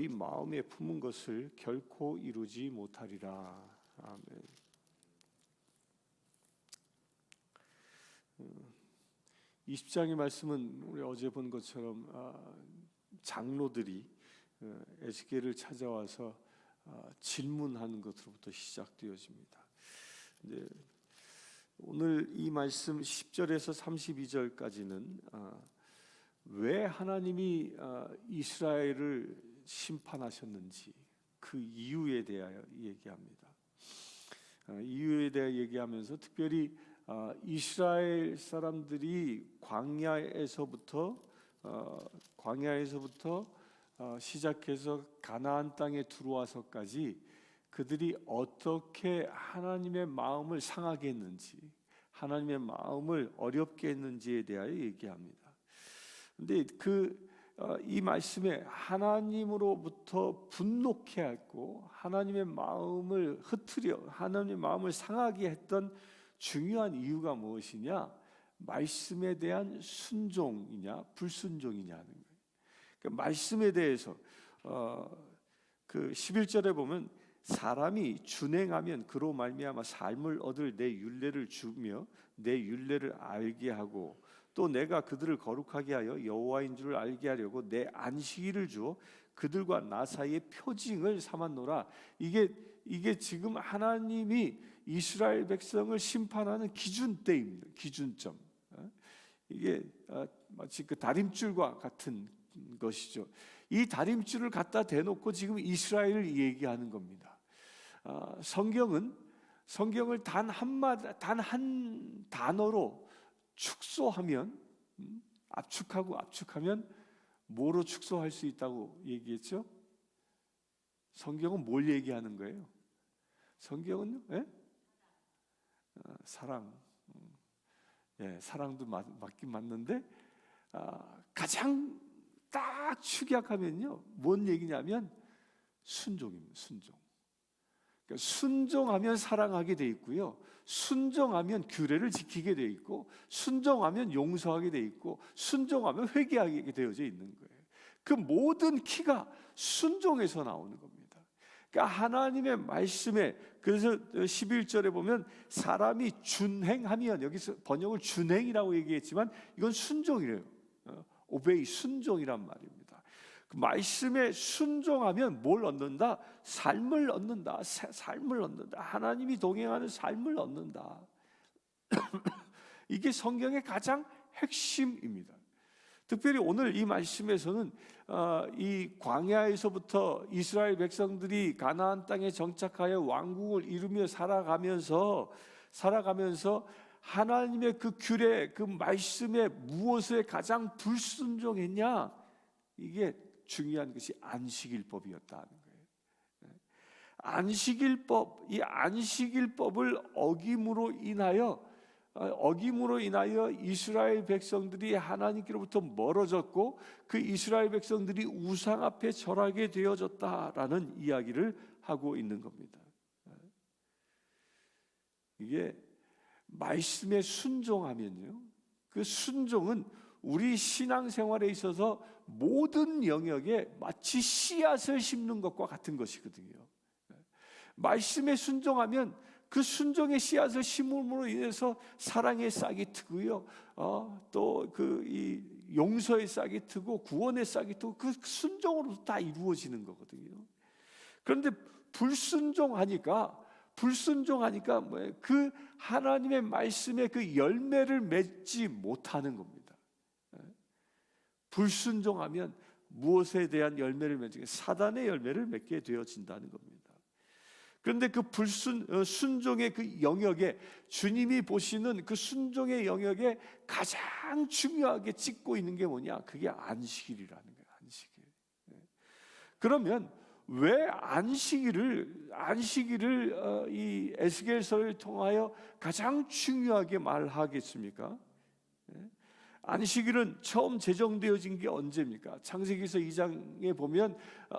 이 마음에 품은 것을 결코 이루지 못하리라. 아멘. 음, 20장의 말씀은 우리 어제 본 것처럼 아, 장로들이 어, 에스겔을 찾아와서 아, 질문하는 것으로부터 시작되어집니다. 오늘 이 말씀 10절에서 32절까지는 아, 왜 하나님이 아, 이스라엘을 심판하셨는지 그 이유에 대하여 얘기합니다. 아, 이유에 대해 얘기하면서 특별히 아, 이스라엘 사람들이 광야에서부터 어, 광야에서부터 어, 시작해서 가나안 땅에 들어와서까지 그들이 어떻게 하나님의 마음을 상하게 했는지 하나님의 마음을 어렵게 했는지에 대하여 얘기합니다. 근데 그 어, 이 말씀에 하나님으로부터 분노케 했고 하나님의 마음을 흐트려 하나님의 마음을 상하게 했던 중요한 이유가 무엇이냐? 말씀에 대한 순종이냐 불순종이냐는 거예요. 그 말씀에 대해서 어, 그 11절에 보면 사람이 준행하면 그로 말미암아 삶을 얻을 내 윤례를 주며 내 윤례를 알게 하고 또 내가 그들을 거룩하게 하여 여호와인 줄을 알게 하려고 내 안식일을 주어 그들과 나 사이의 표징을 삼았노라. 이게 이게 지금 하나님이 이스라엘 백성을 심판하는 기준대입니다. 기준점. 어? 이게 어, 마치 그 다림줄과 같은 것이죠. 이 다림줄을 갖다 대놓고 지금 이스라엘을 얘기하는 겁니다. 아, 성경은 성경을 단 한마디 단한 단어로 축소하면 음, 압축하고 압축하면 뭐로 축소할 수 있다고 얘기했죠? 성경은 뭘 얘기하는 거예요? 성경은요? 예? 아, 사랑. 음, 예, 사랑도 맞, 맞긴 맞는데 아, 가장 딱 축약하면요, 뭔 얘기냐면 순종입니다. 순종. 그러니까 순종하면 사랑하게 돼 있고요. 순종하면 규례를 지키게 돼 있고 순종하면 용서하게 돼 있고 순종하면 회개하게 되어져 있는 거예요. 그 모든 키가 순종에서 나오는 겁니다. 그러니까 하나님의 말씀에 그래서 11절에 보면 사람이 준행하면 여기서 번역을 준행이라고 얘기했지만 이건 순종이래요. 오베이 순종이란 말입니다. 그 말씀에 순종하면 뭘 얻는다? 삶을 얻는다. 삶을 얻는다. 하나님이 동행하는 삶을 얻는다. 이게 성경의 가장 핵심입니다. 특별히 오늘 이 말씀에서는 어, 이 광야에서부터 이스라엘 백성들이 가나안 땅에 정착하여 왕국을 이루며 살아가면서 살아가면서 하나님의 그 규례, 그 말씀에 무엇에 가장 불순종했냐? 이게 중요한 것이 안식일법이었다는 거예요. 네. 안식일법, 이 안식일법을 어김으로 인하여 어, 어김으로 인하여 이스라엘 백성들이 하나님께로부터 멀어졌고 그 이스라엘 백성들이 우상 앞에 절하게 되어졌다라는 이야기를 하고 있는 겁니다. 네. 이게 말씀에 순종하면요. 그 순종은 우리 신앙생활에 있어서 모든 영역에 마치 씨앗을 심는 것과 같은 것이거든요. 말씀에 순종하면 그 순종의 씨앗을 심음으로 인해서 사랑의 싹이 트고요. 어, 또그 이 용서의 싹이 트고 구원의 싹이 트고 그 순종으로 다 이루어지는 거거든요. 그런데 불순종하니까 불순종하니까? 그 하나님의 말씀에 그 열매를 맺지 못하는 겁니다. 예? 불순종하면 무엇에 대한 열매를 맺게 사단의 열매를 맺게 되어진다는 겁니다. 그런데 그 불순 어, 순종의 그 영역에 주님이 보시는 그 순종의 영역에 가장 중요하게 찍고 있는 게 뭐냐? 그게 안식일이라는 거예요. 안식일. 예? 그러면 왜 안식일을 안식일을 어, 이 에스겔서를 통하여 가장 중요하게 말하겠습니까? 예? 안식일은 처음 제정되어진 게 언제입니까? 창세기서 2장에 보면 어,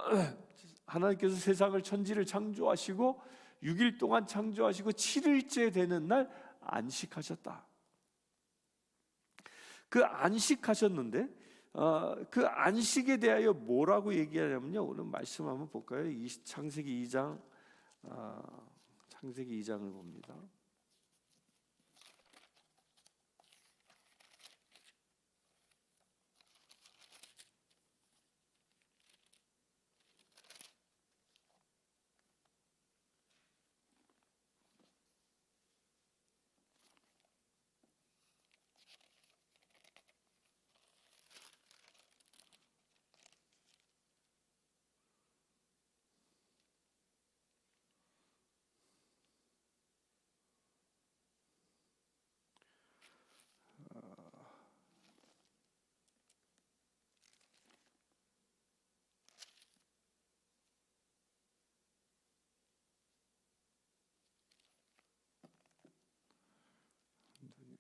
하나님께서 세상을 천지를 창조하시고 6일 동안 창조하시고 7일째 되는 날 안식하셨다. 그 안식하셨는데 어, 그 안식에 대하여 뭐라고 얘기하냐면요. 오늘 말씀 한번 볼까요? 이 창세기 2장 아, 창세기 2장을 봅니다.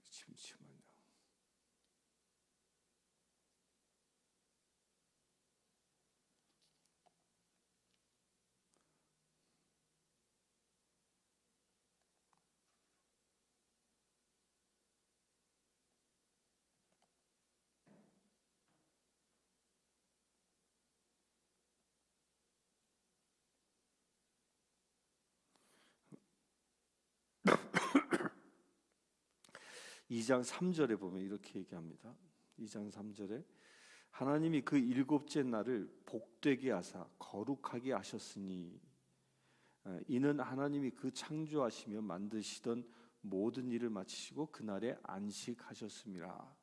침침하냐. 이장 3절에 보면 이렇게 얘기합니다. 2장 3절에 하나님이 그 일곱째 날을 복되게 하사 거룩하게 하셨으니 어, 이는 하나님이 그 창조하시며 만드시던 모든 일을 마치시고 그날에 안식하셨습니다.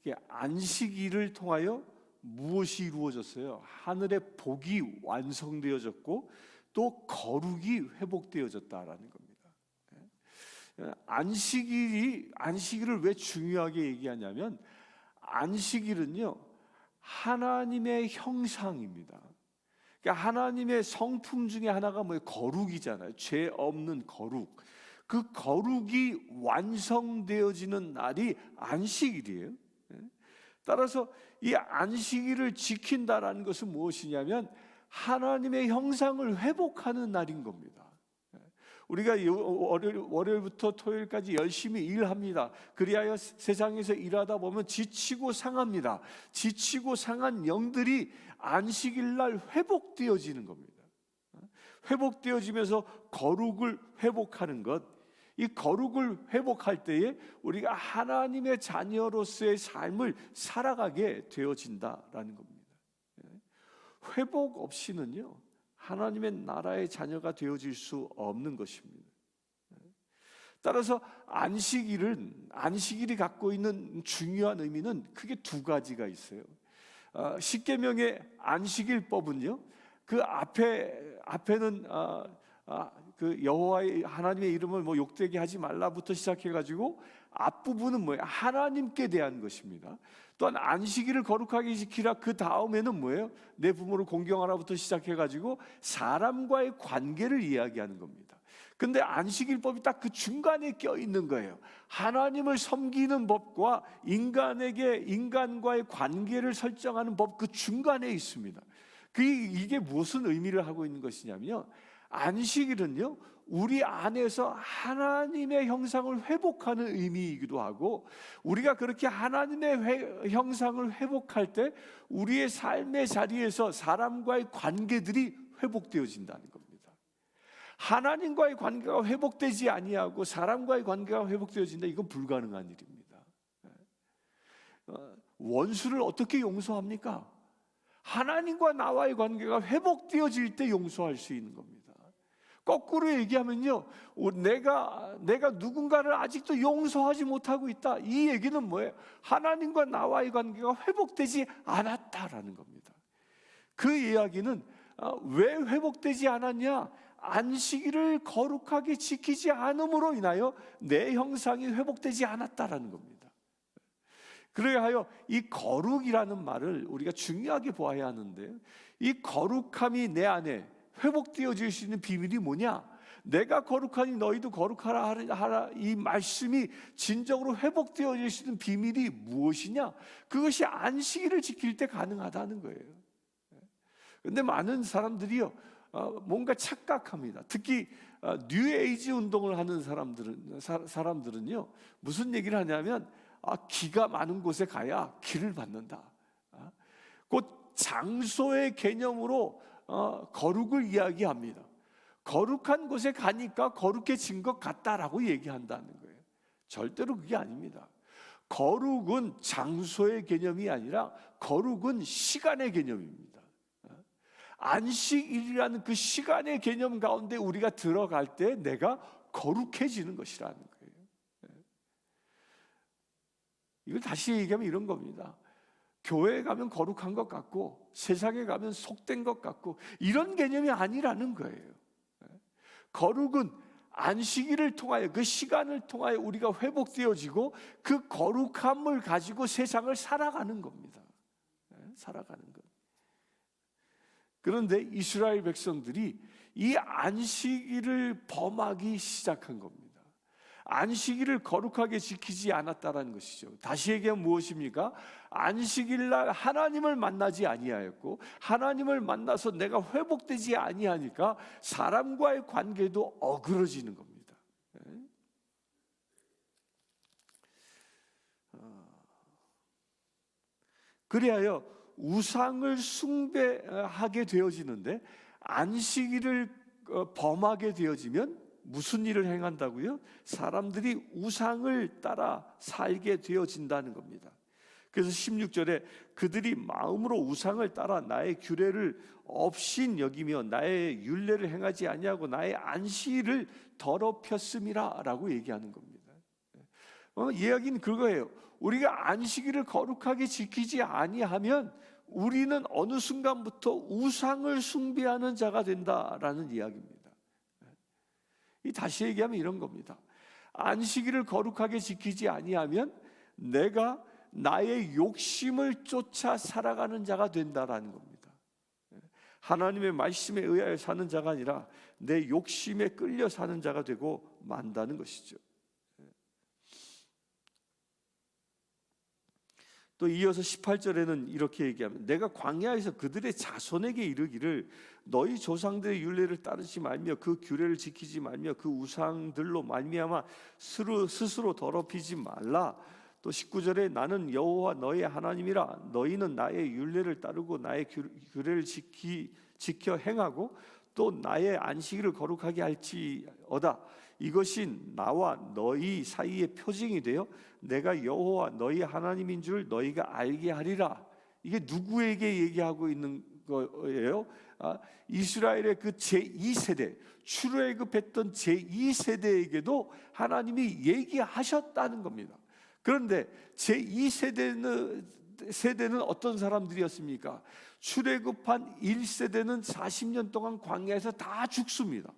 이게 안식일을 통하여 무엇이 이루어졌어요? 하늘의 복이 완성되어졌고 또 거룩이 회복되어졌다라는 겁니다. 안식일이 안식일을 왜 중요하게 얘기하냐면 안식일은요 하나님의 형상입니다. 그러니까 하나님의 성품 중에 하나가 뭐예요? 거룩이잖아요. 죄 없는 거룩. 그 거룩이 완성되어지는 날이 안식일이에요. 예? 따라서 이 안식일을 지킨다라는 것은 무엇이냐면 하나님의 형상을 회복하는 날인 겁니다. 우리가 요- 월요일, 월요일 부터 토요일까지 열심히 일합니다. 그리하여 세상에서 일하다 보면 지치고 상합니다. 지치고 상한 영들이 안식일 날 회복되어지는 겁니다. 회복되어지면서 거룩을 회복하는 것. 이 거룩을 회복할 때에 우리가 하나님의 자녀로서의 삶을 살아가게 되어진다라는 겁니다. 회복 없이는요. 하나님의 나라의 자녀가 되어질 수 없는 것입니다. 따라서 안식일은 안식일이 갖고 있는 중요한 의미는 크게 두 가지가 있어요. 어, 십계명의 안식일법은요. 그 앞에 앞에는 아, 아, 그 여호와의 하나님의 이름을 뭐 욕되게 하지 말라부터 시작해 가지고 앞부분은 뭐예요? 하나님께 대한 것입니다. 또한 안식일을 거룩하게 지키라 그 다음에는 뭐예요? 내 부모를 공경하라부터 시작해 가지고 사람과의 관계를 이야기하는 겁니다. 근데 안식일법이 딱 그 중간에 껴 있는 거예요. 하나님을 섬기는 법과 인간에게 인간과의 관계를 설정하는 법 그 중간에 있습니다. 그 이게 무슨 의미를 하고 있는 것이냐면요. 안식일은요. 우리 안에서 하나님의 형상을 회복하는 의미이기도 하고 우리가 그렇게 하나님의 회- 형상을 회복할 때 우리의 삶의 자리에서 사람과의 관계들이 회복되어진다는 겁니다. 하나님과의 관계가 회복되지 아니하고 사람과의 관계가 회복되어진다 이건 불가능한 일입니다. 어, 원수를 어떻게 용서합니까? 하나님과 나와의 관계가 회복되어질 때 용서할 수 있는 겁니다. 거꾸로 얘기하면요, 오, 내가 내가 누군가를 아직도 용서하지 못하고 있다. 이 얘기는 뭐예요? 하나님과 나와의 관계가 회복되지 않았다라는 겁니다. 그 이야기는 아, 왜 회복되지 않았냐? 안식일을 거룩하게 지키지 않음으로 인하여 내 형상이 회복되지 않았다라는 겁니다. 그래야 하여 이 거룩이라는 말을 우리가 중요하게 보아야 하는데 이 거룩함이 내 안에 회복되어 질 수 있는 비밀이 뭐냐? 내가 거룩하니 너희도 거룩하라 하라- 이 말씀이 진정으로 회복되어 질 수 있는 비밀이 무엇이냐? 그것이 안식일을 지킬 때 가능하다는 거예요. 근데 많은 사람들이요 어, 뭔가 착각합니다. 특히 어, 뉴에이지 운동을 하는 사람들은 사, 사람들은요 무슨 얘기를 하냐면 아, 기가 많은 곳에 가야 기를 받는다. 아, 곧 장소의 개념으로 어, 거룩을 이야기합니다. 거룩한 곳에 가니까 거룩해진 것 같다라고 얘기한다는 거예요. 절대로 그게 아닙니다. 거룩은 장소의 개념이 아니라 거룩은 시간의 개념입니다. 안식일이라는 그 시간의 개념 가운데 우리가 들어갈 때 내가 거룩해지는 것이라는 거예요. 이걸 다시 얘기하면 이런 겁니다. 교회에 가면 거룩한 것 같고 세상에 가면 속된 것 같고 이런 개념이 아니라는 거예요. 거룩은 안식일을 통하여 그 시간을 통하여 우리가 회복되어지고 그 거룩함을 가지고 세상을 살아가는 겁니다. 살아가는 것. 그런데 이스라엘 백성들이 이 안식일을 범하기 시작한 겁니다. 안식일을 거룩하게 지키지 않았다라는 것이죠. 다시 얘기하면 무엇입니까? 안식일 날 하나님을 만나지 아니하였고 하나님을 만나서 내가 회복되지 아니하니까 사람과의 관계도 어그러지는 겁니다. 예? 어. 그리하여 우상을 숭배하게 되어지는데 안식일을 어, 범하게 되어지면 무슨 일을 행한다고요? 사람들이 우상을 따라 살게 되어진다는 겁니다. 그래서 16절에 그들이 마음으로 우상을 따라 나의 규례를 없인 여기며 나의 율례를 행하지 아니하고 나의 안식일을 더럽혔음이라라고 얘기하는 겁니다. 어, 이야기는 그거예요. 우리가 안식일을 거룩하게 지키지 아니하면 우리는 어느 순간부터 우상을 숭배하는 자가 된다라는 이야기입니다. 이 다시 얘기하면 이런 겁니다. 안식일을 거룩하게 지키지 아니하면 내가 나의 욕심을 쫓아 살아가는 자가 된다라는 겁니다. 하나님의 말씀에 의하여 사는 자가 아니라 내 욕심에 끌려 사는 자가 되고 만다는 것이죠. 또 이어서 18절에는 이렇게 얘기합니다. 내가 광야에서 그들의 자손에게 이르기를 너희 조상들의 율례를 따르지 말며 그 규례를 지키지 말며 그 우상들로 말미암아 스스로, 스스로 더럽히지 말라. 또 19절에 나는 여호와 너의 하나님이라 너희는 나의 율례를 따르고 나의 규례를 지키, 지켜 행하고 또 나의 안식일을 거룩하게 할지어다. 이것이 나와 너희 사이의 표징이 되어 내가 여호와 너희 하나님인 줄 너희가 알게 하리라. 이게 누구에게 얘기하고 있는 거예요? 아, 이스라엘의 그 제2세대 출애굽했던 제2세대에게도 하나님이 얘기하셨다는 겁니다. 그런데 제2세대는 세대는 어떤 사람들이었습니까? 출애굽한 1세대는 40년 동안 광야에서 다 죽습니다.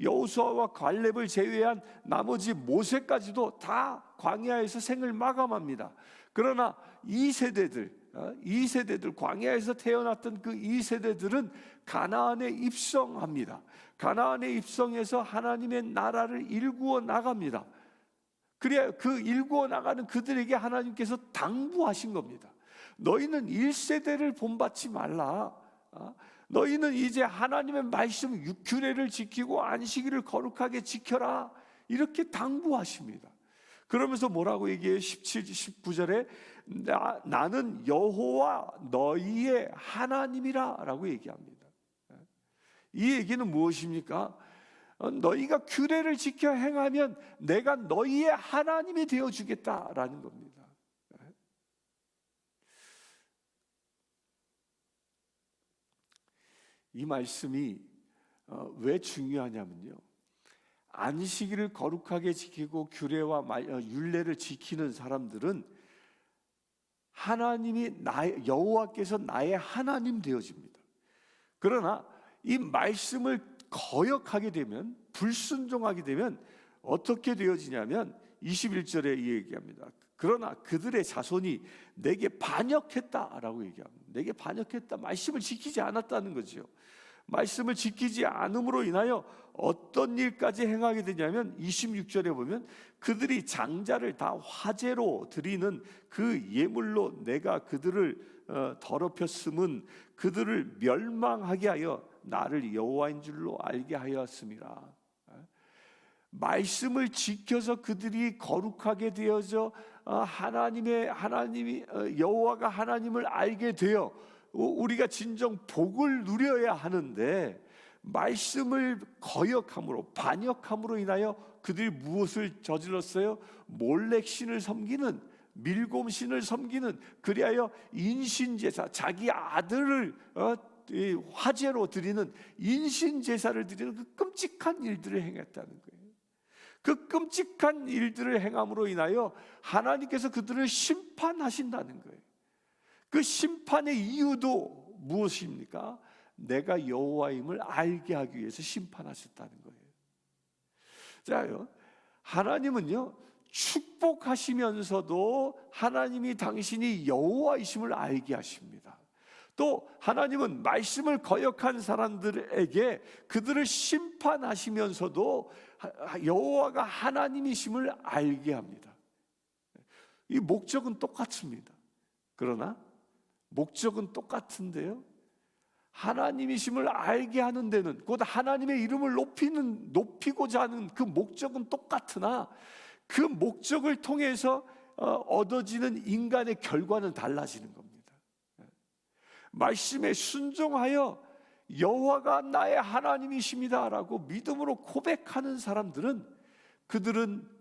여호수아와 갈렙을 제외한 나머지 모세까지도 다 광야에서 생을 마감합니다. 그러나 이 세대들, 어, 이 세대들 광야에서 태어났던 그 이 세대들은 가나안에 입성합니다. 가나안에 입성해서 하나님의 나라를 일구어 나갑니다. 그래야 그 일구어 나가는 그들에게 하나님께서 당부하신 겁니다. 너희는 1세대를 본받지 말라. 어? 너희는 이제 하나님의 말씀 규례를 지키고 안식일을 거룩하게 지켜라. 이렇게 당부하십니다. 그러면서 뭐라고 얘기해요? 17, 19절에 나, 나는 여호와 너희의 하나님이라라고 얘기합니다. 이 얘기는 무엇입니까? 어, 너희가 규례를 지켜 행하면 내가 너희의 하나님이 되어 주겠다라는 겁니다. 이 말씀이 어, 왜 중요하냐면요. 안식일을 거룩하게 지키고 규례와 어, 율례를 지키는 사람들은 하나님이 나의 여호와께서 나의 하나님 되어집니다. 그러나 이 말씀을 거역하게 되면 불순종하게 되면 어떻게 되어지냐면 21절에 이 얘기합니다. 그러나 그들의 자손이 내게 반역했다라고 얘기합니다. 내게 반역했다. 말씀을 지키지 않았다는 거죠. 말씀을 지키지 않음으로 인하여 어떤 일까지 행하게 되냐면 26절에 보면 그들이 장자를 다 화제로 드리는 그 예물로 내가 그들을 어, 더럽혔음은 그들을 멸망하게 하여 나를 여호와인 줄로 알게 하였습니다. 말씀을 지켜서 그들이 거룩하게 되어져 어, 하나님의 하나님이 어, 여호와가 하나님을 알게 되어 우- 우리가 진정 복을 누려야 하는데 말씀을 거역함으로 반역함으로 인하여 그들이 무엇을 저질렀어요? 몰렉 신을 섬기는 밀곰 신을 섬기는 그리하여 인신 제사 자기 아들을 어, 이 화제로 드리는 인신 제사를 드리는 그 끔찍한 일들을 행했다는 거예요. 그 끔찍한 일들을 행함으로 인하여 하나님께서 그들을 심판하신다는 거예요. 그 심판의 이유도 무엇입니까? 내가 여호와임을 알게 하기 위해서 심판하셨다는 거예요. 자요. 하나님은요. 축복하시면서도 하나님이 당신이 여호와이심을 알게 하십니다. 또 하나님은 말씀을 거역한 사람들에게 그들을 심판하시면서도 하- 여호와가 하나님이심을 알게 합니다. 이 목적은 똑같습니다. 그러나 목적은 똑같은데요. 하나님이심을 알게 하는 데는 곧 하나님의 이름을 높이는 높이고자 하는 그 목적은 똑같으나 그 목적을 통해서 어, 얻어지는 인간의 결과는 달라지는 겁니다. 말씀에 순종하여 여호와가 나의 하나님이십니다라고 믿음으로 고백하는 사람들은 그들은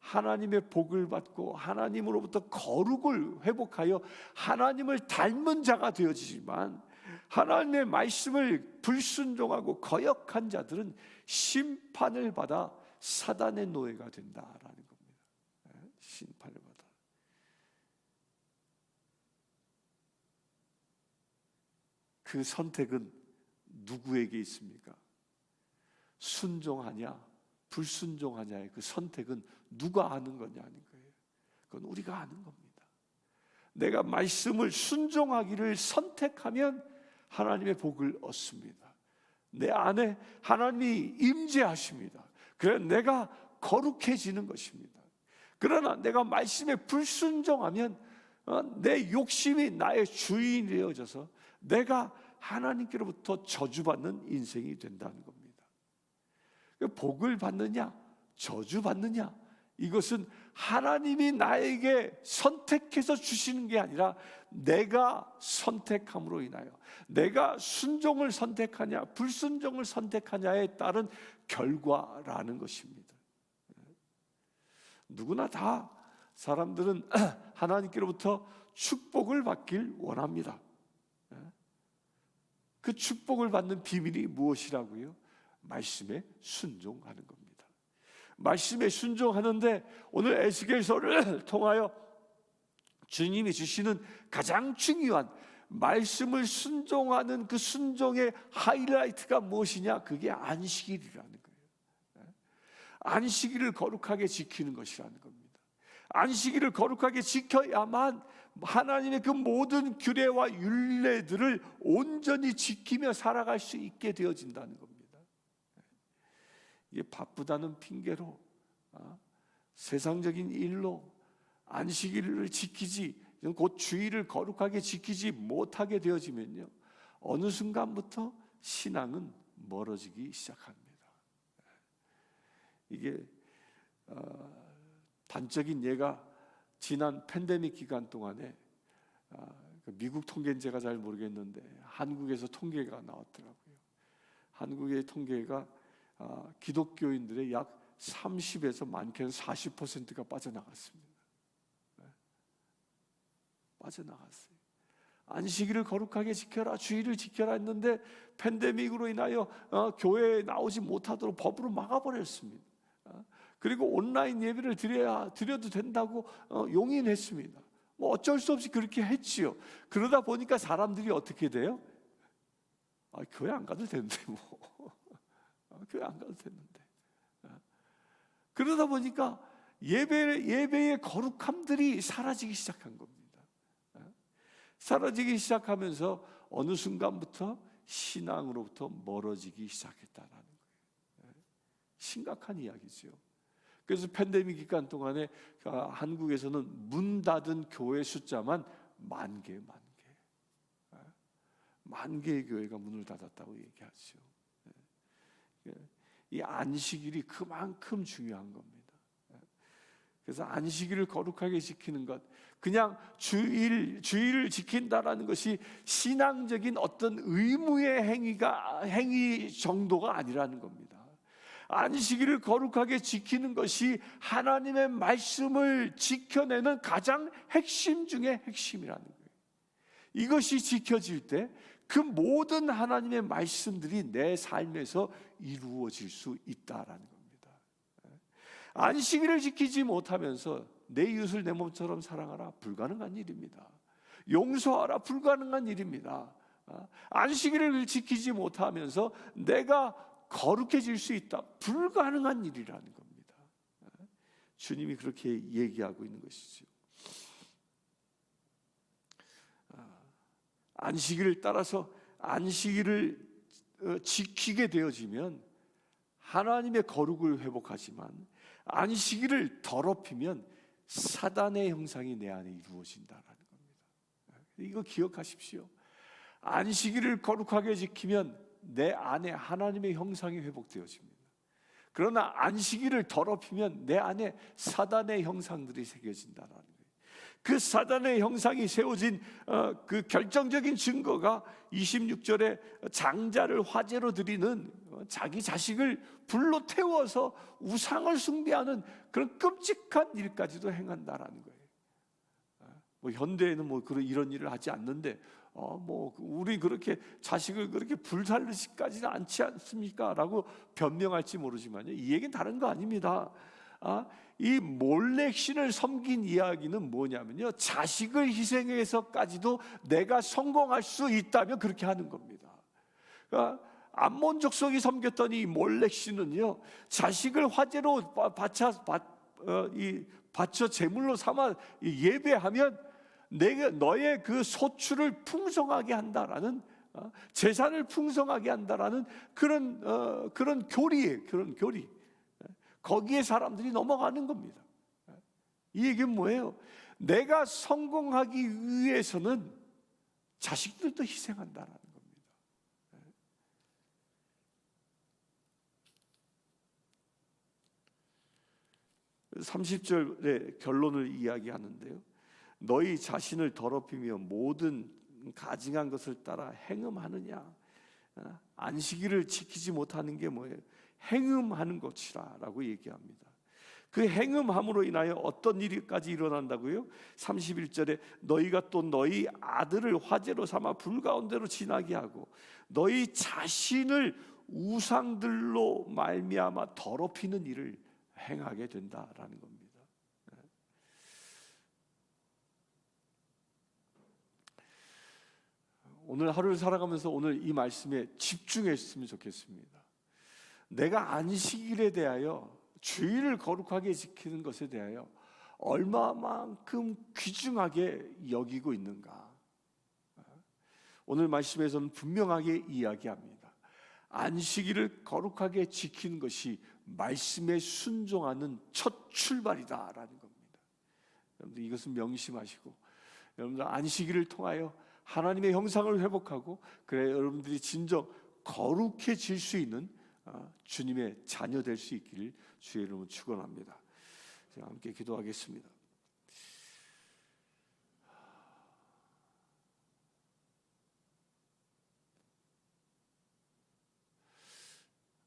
하나님의 복을 받고 하나님으로부터 거룩을 회복하여 하나님을 닮은 자가 되어지지만 하나님의 말씀을 불순종하고 거역한 자들은 심판을 받아 사단의 노예가 된다라는 겁니다. 예, 심판을 받아. 그 선택은 누구에게 있습니까? 순종하냐, 불순종하냐의 그 선택은 누가 아는 거냐는 거예요. 그건 우리가 아는 겁니다. 내가 말씀을 순종하기를 선택하면 하나님의 복을 얻습니다. 내 안에 하나님이 임재하십니다. 그래 내가 거룩해지는 것입니다. 그러나 내가 말씀에 불순종하면 어, 내 욕심이 나의 주인이 되어져서 내가 하나님께로부터 저주받는 인생이 된다는 겁니다. 그 복을 받느냐, 저주 받느냐, 이것은 하나님이 나에게 선택해서 주시는 게 아니라 내가 선택함으로 인하여 내가 순종을 선택하냐, 불순종을 선택하냐에 따른 결과라는 것입니다. 누구나 다 사람들은 하나님께로부터 축복을 받길 원합니다. 그 축복을 받는 비밀이 무엇이라고요? 말씀에 순종하는 겁니다. 말씀에 순종하는데 오늘 에스겔서를 통하여 주님이 주시는 가장 중요한 말씀을 순종하는 그 순종의 하이라이트가 무엇이냐? 그게 안식일이라는 거예요. 안식일을 거룩하게 지키는 것이라는 겁니다. 안식일을 거룩하게 지켜야만 하나님의 그 모든 규례와 율례들을 온전히 지키며 살아갈 수 있게 되어진다는 겁니다. 이게 바쁘다는 핑계로 아, 세상적인 일로 안식일을 지키지 곧 주의를 거룩하게 지키지 못하게 되어지면요 어느 순간부터 신앙은 멀어지기 시작합니다. 이게 어, 단적인 예가 지난 팬데믹 기간 동안에 아, 그 미국 통계는 제가 잘 모르겠는데 한국에서 통계가 나왔더라고요. 한국의 통계가 아, 기독교인들의 약 30에서 많게는 40%가 빠져나갔습니다. 네. 빠져나갔어요. 안식일을 거룩하게 지켜라, 주의를 지켜라 했는데 팬데믹으로 인하여 어, 교회에 나오지 못하도록 법으로 막아버렸습니다. 어, 그리고 온라인 예배를 드려야 드려도 된다고 어, 용인했습니다. 뭐 어쩔 수 없이 그렇게 했지요. 그러다 보니까 사람들이 어떻게 돼요? 아, 교회 안 가도 되는데 뭐 아, 교회 안 가도 되는데 아, 그러다 보니까 예배 예배의 거룩함들이 사라지기 시작한 겁니다. 아, 사라지기 시작하면서 어느 순간부터 신앙으로부터 멀어지기 시작했다라는 거예요. 심각한 이야기죠. 그래서 팬데믹 기간 동안에 아, 한국에서는 문 닫은 교회 숫자만 만 개, 만 개, 아, 만 개의 교회가 문을 닫았다고 얘기하죠. 예. 이 안식일이 그만큼 중요한 겁니다. 예. 그래서 안식일을 거룩하게 지키는 것, 그냥 주일 주일을 지킨다라는 것이 신앙적인 어떤 의무의 행위가 행위 정도가 아니라는 겁니다. 안식일을 거룩하게 지키는 것이 하나님의 말씀을 지켜내는 가장 핵심 중의 핵심이라는 거예요. 이것이 지켜질 때 그 모든 하나님의 말씀들이 내 삶에서 이루어질 수 있다라는 겁니다. 안식일을 지키지 못하면서 내 이웃을 내 몸처럼 사랑하라 불가능한 일입니다. 용서하라 불가능한 일입니다. 안식일을 지키지 못하면서 내가 거룩해질 수 있다 불가능한 일이라는 겁니다. 주님이 그렇게 얘기하고 있는 것이죠. 안식일을 따라서 안식일을 어, 지키게 되어지면 하나님의 거룩을 회복하지만 안식일을 더럽히면 사단의 형상이 내 안에 이루어진다라는 겁니다. 이거 기억하십시오. 안식일을 거룩하게 지키면 내 안에 하나님의 형상이 회복되어집니다. 그러나 안식일을 더럽히면 내 안에 사단의 형상들이 새겨진다라는. 그 사단의 형상이 세워진 어, 그 결정적인 증거가 26절에 장자를 화제로 드리는 어, 자기 자식을 불로 태워서 우상을 숭배하는 그런 끔찍한 일까지도 행한다라는 거예요. 어, 뭐 현대에는 뭐 그런 이런 일을 하지 않는데 어 뭐 우리 그렇게 자식을 그렇게 불살르시까지는 않지 않습니까?라고 변명할지 모르지만요. 이 얘기는 다른 거 아닙니다. 아, 이 몰렉신을 섬긴 이야기는 뭐냐면요. 자식을 희생해서까지도 내가 성공할 수 있다면 그렇게 하는 겁니다. 그러니까 암몬 족속이 섬겼던 이 몰렉신은요. 자식을 화제로 바쳐 어, 이 바쳐 제물로 삼아 예배하면 내가 너의 그 소출을 풍성하게 한다라는 어, 재산을 풍성하게 한다라는 그런 어, 그런 교리에 그런 교리. 거기에 사람들이 넘어가는 겁니다. 이 얘기는 뭐예요? 내가 성공하기 위해서는 자식들도 희생한다는 겁니다. 30절의 결론을 이야기하는데요. 너희 자신을 더럽히며 모든 가증한 것을 따라 행음하느냐? 안식일을 지키지 못하는 게 뭐예요? 행음하는 것이라라고 얘기합니다. 그 행음함으로 인하여 어떤 일이까지 일어난다고요? 31절에 너희가 또 너희 아들을 화제로 삼아 불 가운데로 지나게 하고 너희 자신을 우상들로 말미암아 더럽히는 일을 행하게 된다라는 겁니다. 오늘 하루를 살아가면서 오늘 이 말씀에 집중했으면 좋겠습니다. 내가 안식일에 대하여 주일을 거룩하게 지키는 것에 대하여 얼마만큼 귀중하게 여기고 있는가? 오늘 말씀에서는 분명하게 이야기합니다. 안식일을 거룩하게 지키는 것이 말씀에 순종하는 첫 출발이다라는 겁니다. 여러분들 이것은 명심하시고 여러분들 안식일을 통하여 하나님의 형상을 회복하고 그래 여러분들이 진정 거룩해질 수 있는 아, 주님의 자녀 될 수 있기를 주의 이름으로 축원합니다. 함께 기도하겠습니다.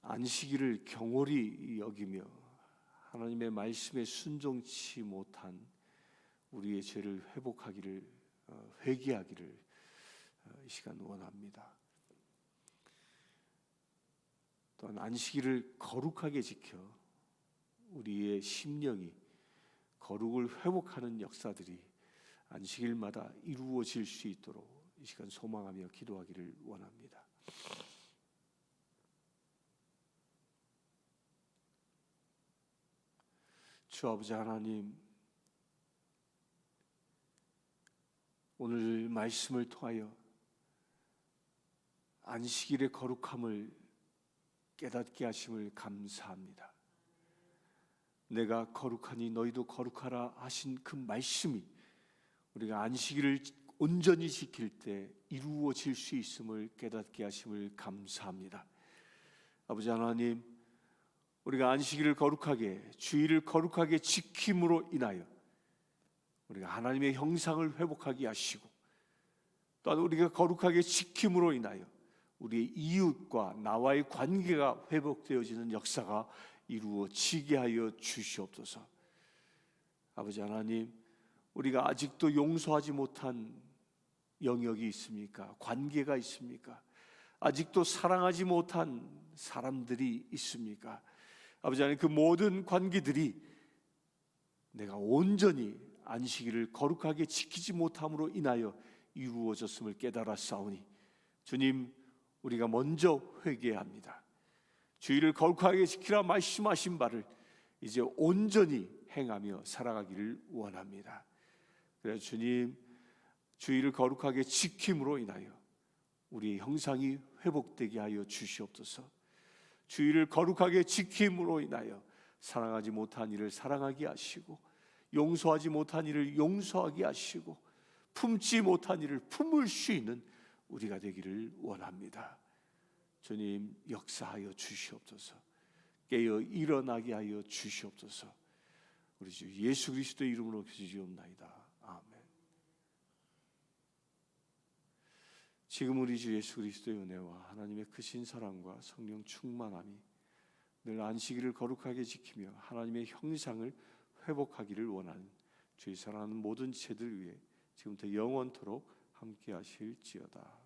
안식일을 경홀히 여기며 하나님의 말씀에 순종치 못한 우리의 죄를 회복하기를 어, 회개하기를 어, 이 시간 원합니다. 또한 안식일을 거룩하게 지켜 우리의 심령이 거룩을 회복하는 역사들이 안식일마다 이루어질 수 있도록 이 시간 소망하며 기도하기를 원합니다. 주 아버지 하나님 오늘 말씀을 통하여 안식일의 거룩함을 깨닫게 하심을 감사합니다. 내가 거룩하니 너희도 거룩하라 하신 그 말씀이 우리가 안식일을 온전히 지킬 때 이루어질 수 있음을 깨닫게 하심을 감사합니다. 아버지 하나님, 우리가 안식일을 거룩하게 주일을 거룩하게 지킴으로 인하여 우리가 하나님의 형상을 회복하게 하시고 또한 우리가 거룩하게 지킴으로 인하여 우리의 이웃과 나와의 관계가 회복되어지는 역사가 이루어지게 하여 주시옵소서. 아버지 하나님, 우리가 아직도 용서하지 못한 영역이 있습니까? 관계가 있습니까? 아직도 사랑하지 못한 사람들이 있습니까? 아버지 하나님, 그 모든 관계들이 내가 온전히 안식일을 거룩하게 지키지 못함으로 인하여 이루어졌음을 깨달아 싸우니 주님 우리가 먼저 회개합니다. 주의를 거룩하게 지키라 말씀하신 바를 이제 온전히 행하며 살아가기를 원합니다. 그래서 주님 주의를 거룩하게 지킴으로 인하여 우리의 형상이 회복되게 하여 주시옵소서. 주의를 거룩하게 지킴으로 인하여 사랑하지 못한 일을 사랑하게 하시고 용서하지 못한 일을 용서하게 하시고 품지 못한 일을 품을 수 있는 우리가 되기를 원합니다. 주님 역사하여 주시옵소서. 깨어 일어나게 하여 주시옵소서. 우리 주 예수 그리스도의 이름으로 기도하옵나이다. 아멘. 지금 우리 주 예수 그리스도의 은혜와 하나님의 크신 사랑과 성령 충만함이 늘 안식일을 거룩하게 지키며 하나님의 형상을 회복하기를 원하는 주의 사랑하는 모든 죄들 위해 지금부터 영원토록 함께 하실지어다.